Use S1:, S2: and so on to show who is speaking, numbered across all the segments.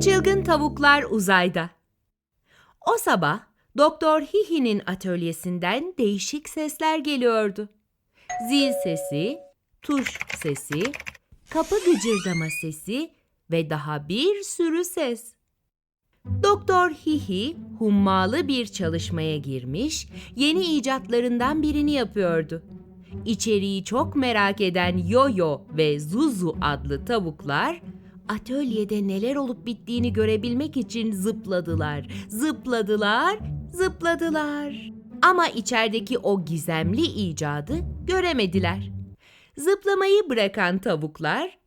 S1: Çılgın tavuklar uzayda. O sabah Doktor Hihi'nin atölyesinden değişik sesler geliyordu. Zil sesi, tuş sesi, kapı gıcırdama sesi ve daha bir sürü ses. Doktor Hihi hummalı bir çalışmaya girmiş, yeni icatlarından birini yapıyordu. İçeriği çok merak eden Yoyo ve Zuzu adlı tavuklar atölyede neler olup bittiğini görebilmek için zıpladılar, zıpladılar, zıpladılar. Ama içerideki o gizemli icadı göremediler. Zıplamayı bırakan tavuklar,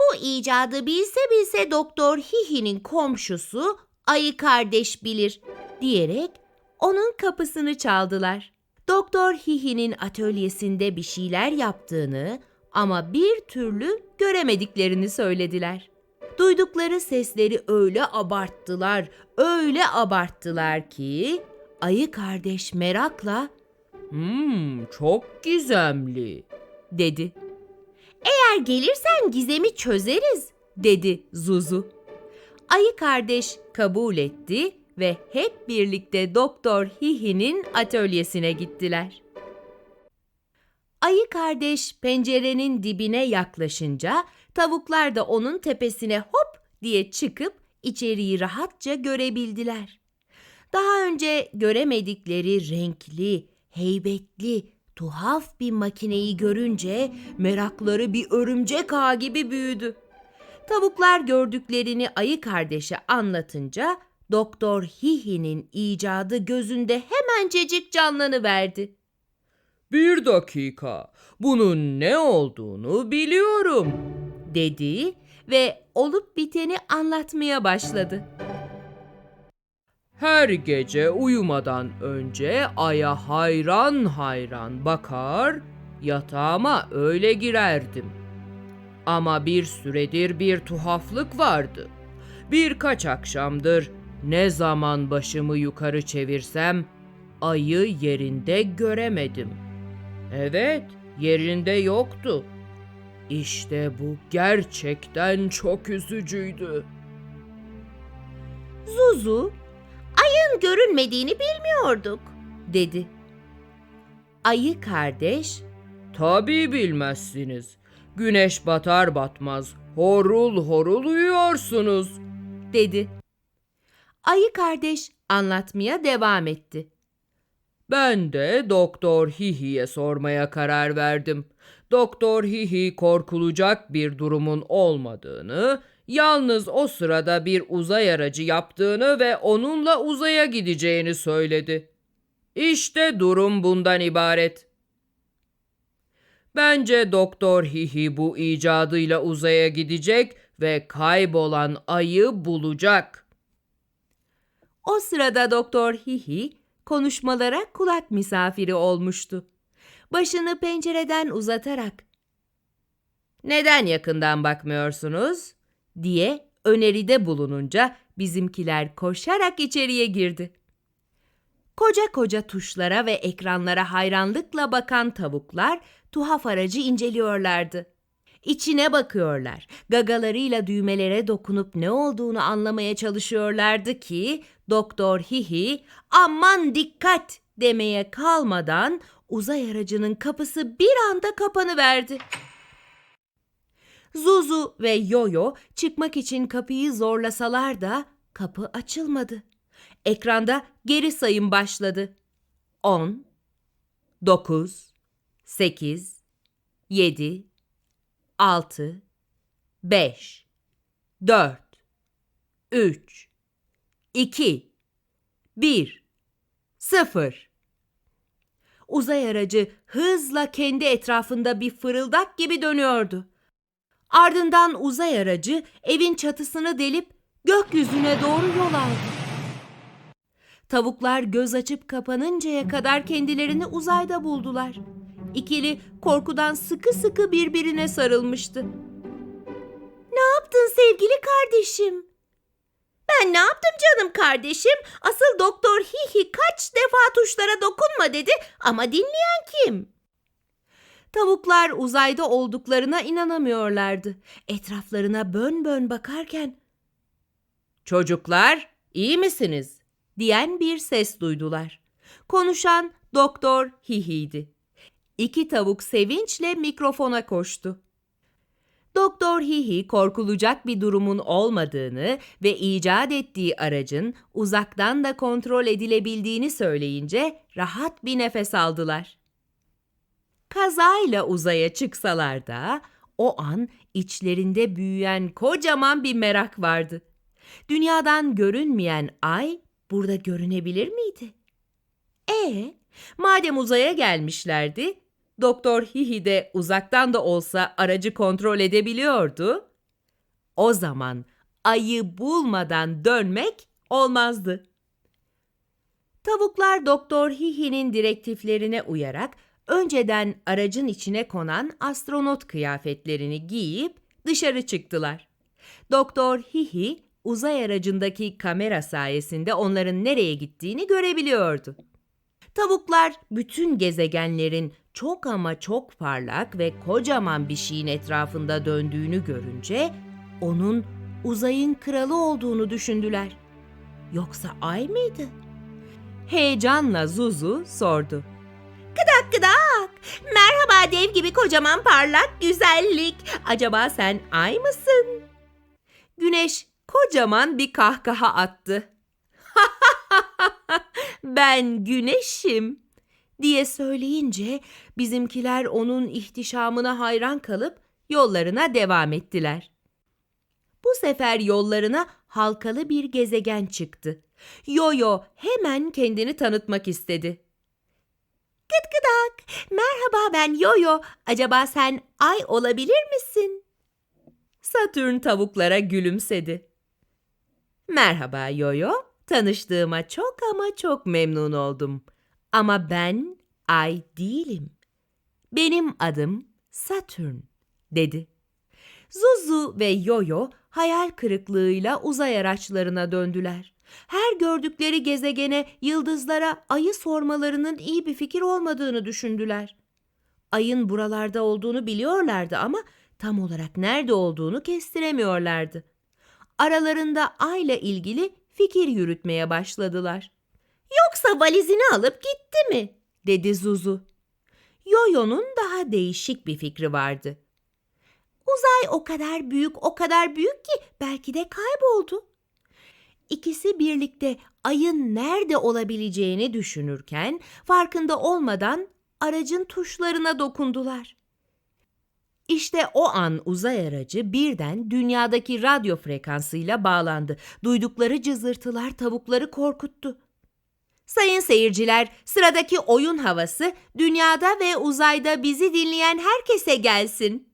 S1: bu icadı bilse bilse Doktor Hihi'nin komşusu ayı kardeş bilir diyerek onun kapısını çaldılar. Doktor Hihi'nin atölyesinde bir şeyler yaptığını ama bir türlü göremediklerini söylediler. Duydukları sesleri öyle abarttılar, öyle abarttılar ki ayı kardeş merakla "Hmm, çok gizemli." dedi. Eğer gelirsen gizemi çözeriz, dedi Zuzu. Ayı kardeş kabul etti ve hep birlikte Doktor Hihi'nin atölyesine gittiler. Ayı kardeş pencerenin dibine yaklaşınca tavuklar da onun tepesine hop diye çıkıp içeriği rahatça görebildiler. Daha önce göremedikleri renkli, heybetli, tuhaf bir makineyi görünce merakları bir örümcek ağı gibi büyüdü. Tavuklar gördüklerini ayı kardeşe anlatınca Doktor Hihi'nin icadı gözünde hemencecik canlanıverdi.
S2: Bir dakika, bunun ne olduğunu biliyorum.
S1: dedi ve olup biteni anlatmaya başladı.
S2: Her gece uyumadan önce aya hayran hayran bakar, yatağıma öyle girerdim. Ama bir süredir bir tuhaflık vardı. Birkaç akşamdır ne zaman başımı yukarı çevirsem ayı yerinde göremedim. Evet, yerinde yoktu. İşte bu gerçekten çok üzücüydü.
S1: Zuzu, ayın görünmediğini bilmiyorduk, dedi. Ayı kardeş,
S2: Tabii bilmezsiniz. Güneş batar batmaz horul horul uyuyorsunuz.
S1: dedi. Ayı kardeş anlatmaya devam etti.
S2: Ben de Doktor Hihi'ye sormaya karar verdim. Doktor Hihi korkulacak bir durumun olmadığını, yalnız o sırada bir uzay aracı yaptığını ve onunla uzaya gideceğini söyledi. İşte durum bundan ibaret. Bence Doktor Hihi bu icadıyla uzaya gidecek ve kaybolan ayı bulacak.
S1: O sırada Doktor Hihi konuşmalara kulak misafiri olmuştu. Başını pencereden uzatarak "Neden yakından bakmıyorsunuz?" diye öneride bulununca bizimkiler koşarak içeriye girdi. Koca koca tuşlara ve ekranlara hayranlıkla bakan tavuklar tuhaf aracı inceliyorlardı. İçine bakıyorlar. Gagalarıyla düğmelere dokunup ne olduğunu anlamaya çalışıyorlardı ki Doktor Hihi aman dikkat demeye kalmadan uzay aracının kapısı bir anda kapanıverdi. Zuzu ve Yoyo çıkmak için kapıyı zorlasalar da kapı açılmadı. Ekranda geri sayım başladı. 10 9 8 7 6 5 4 3 2 1 0 Uzay aracı hızla kendi etrafında bir fırıldak gibi dönüyordu. Ardından uzay aracı evin çatısını delip gökyüzüne doğru yol aldı. Tavuklar göz açıp kapanıncaya kadar kendilerini uzayda buldular. İkili korkudan sıkı sıkı birbirine sarılmıştı. Ne yaptın sevgili kardeşim? Ben ne yaptım canım kardeşim? Asıl doktor Hihi kaç defa tuşlara dokunma dedi ama dinleyen kim? Tavuklar uzayda olduklarına inanamıyorlardı. Etraflarına bön bön bakarken
S2: Çocuklar, iyi misiniz?
S1: diyen bir ses duydular. Konuşan Doktor Hihi'ydi. İki tavuk sevinçle mikrofona koştu. Doktor Hihi korkulacak bir durumun olmadığını ve icat ettiği aracın uzaktan da kontrol edilebildiğini söyleyince rahat bir nefes aldılar. Kazayla uzaya çıksalar da o an içlerinde büyüyen kocaman bir merak vardı. Dünyadan görünmeyen ay burada görünebilir miydi? E, madem uzaya gelmişlerdi, Doktor Hihi de uzaktan da olsa aracı kontrol edebiliyordu. O zaman ayı bulmadan dönmek olmazdı. Tavuklar Doktor Hihi'nin direktiflerine uyarak önceden aracın içine konan astronot kıyafetlerini giyip dışarı çıktılar. Doktor Hihi uzay aracındaki kamera sayesinde onların nereye gittiğini görebiliyordu. Tavuklar bütün gezegenlerin çok ama çok parlak ve kocaman bir şeyin etrafında döndüğünü görünce onun uzayın kralı olduğunu düşündüler. Yoksa ay mıydı? Heyecanla Zuzu sordu. Gıdak gıdak. Merhaba dev gibi kocaman parlak güzellik. Acaba sen ay mısın? Güneş kocaman bir kahkaha attı. Ben güneşim diye söyleyince bizimkiler onun ihtişamına hayran kalıp yollarına devam ettiler. Bu sefer yollarına halkalı bir gezegen çıktı. Yoyo hemen kendini tanıtmak istedi. Gıt gıdak, merhaba ben Yoyo. Acaba sen ay olabilir misin? Satürn tavuklara gülümsedi. Merhaba Yoyo, tanıştığıma çok ama çok memnun oldum. Ama ben ay değilim. Benim adım Satürn, dedi. Zuzu ve Yoyo hayal kırıklığıyla uzay araçlarına döndüler. Her gördükleri gezegene, yıldızlara ayı sormalarının iyi bir fikir olmadığını düşündüler. Ayın buralarda olduğunu biliyorlardı ama tam olarak nerede olduğunu kestiremiyorlardı. Aralarında ayla ilgili fikir yürütmeye başladılar. Yoksa valizini alıp gitti mi? dedi Zuzu. Yoyo'nun daha değişik bir fikri vardı. Uzay o kadar büyük, o kadar büyük ki belki de kayboldu. İkisi birlikte ayın nerede olabileceğini düşünürken farkında olmadan aracın tuşlarına dokundular. İşte o an uzay aracı birden dünyadaki radyo frekansıyla bağlandı. Duydukları cızırtılar tavukları korkuttu. Sayın seyirciler, sıradaki oyun havası dünyada ve uzayda bizi dinleyen herkese gelsin.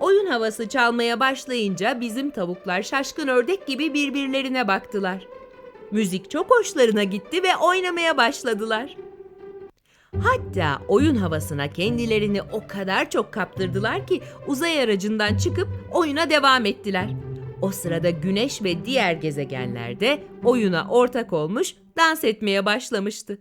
S1: Oyun havası çalmaya başlayınca bizim tavuklar şaşkın ördek gibi birbirlerine baktılar. Müzik çok hoşlarına gitti ve oynamaya başladılar. Hatta oyun havasına kendilerini o kadar çok kaptırdılar ki uzay aracından çıkıp oyuna devam ettiler. O sırada Güneş ve diğer gezegenler de oyuna ortak olmuş, dans etmeye başlamıştı.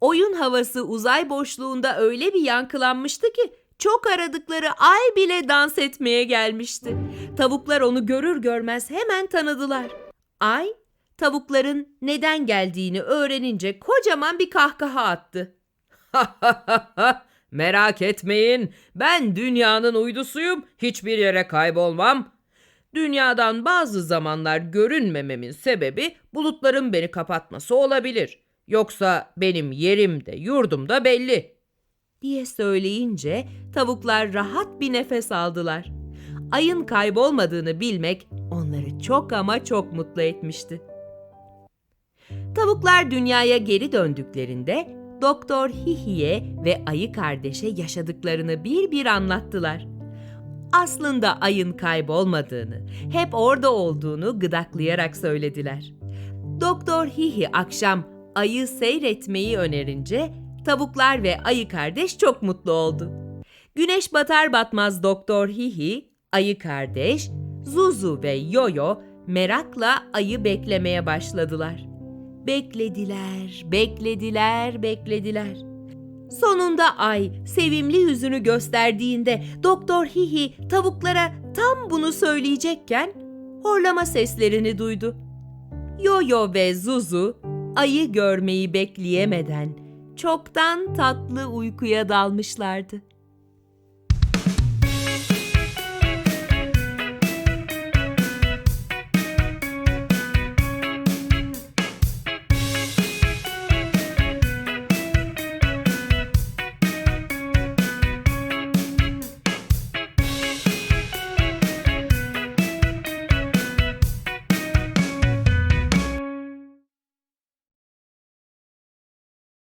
S1: Oyun havası uzay boşluğunda öyle bir yankılanmıştı ki çok aradıkları ay bile dans etmeye gelmişti. Tavuklar onu görür görmez hemen tanıdılar. Ay, tavukların neden geldiğini öğrenince kocaman bir kahkaha attı.
S2: Merak etmeyin, ben dünyanın uydusuyum, hiçbir yere kaybolmam. Dünyadan bazı zamanlar görünmememin sebebi bulutların beni kapatması olabilir. Yoksa benim yerim de yurdum da belli.
S1: diye söyleyince tavuklar rahat bir nefes aldılar. Ayın kaybolmadığını bilmek onları çok ama çok mutlu etmişti. Tavuklar dünyaya geri döndüklerinde Doktor Hihi'ye ve ayı kardeşe yaşadıklarını bir bir anlattılar. Aslında ayın kaybolmadığını, hep orada olduğunu gıdaklayarak söylediler. Doktor Hihi akşam ayı seyretmeyi önerince tavuklar ve ayı kardeş çok mutlu oldu. Güneş batar batmaz Doktor Hihi, ayı kardeş, Zuzu ve Yoyo merakla ayı beklemeye başladılar. Beklediler, beklediler, beklediler. Sonunda ay sevimli yüzünü gösterdiğinde Doktor Hihi tavuklara tam bunu söyleyecekken horlama seslerini duydu. Yoyo ve Zuzu ayı görmeyi bekleyemeden çoktan tatlı uykuya dalmışlardı.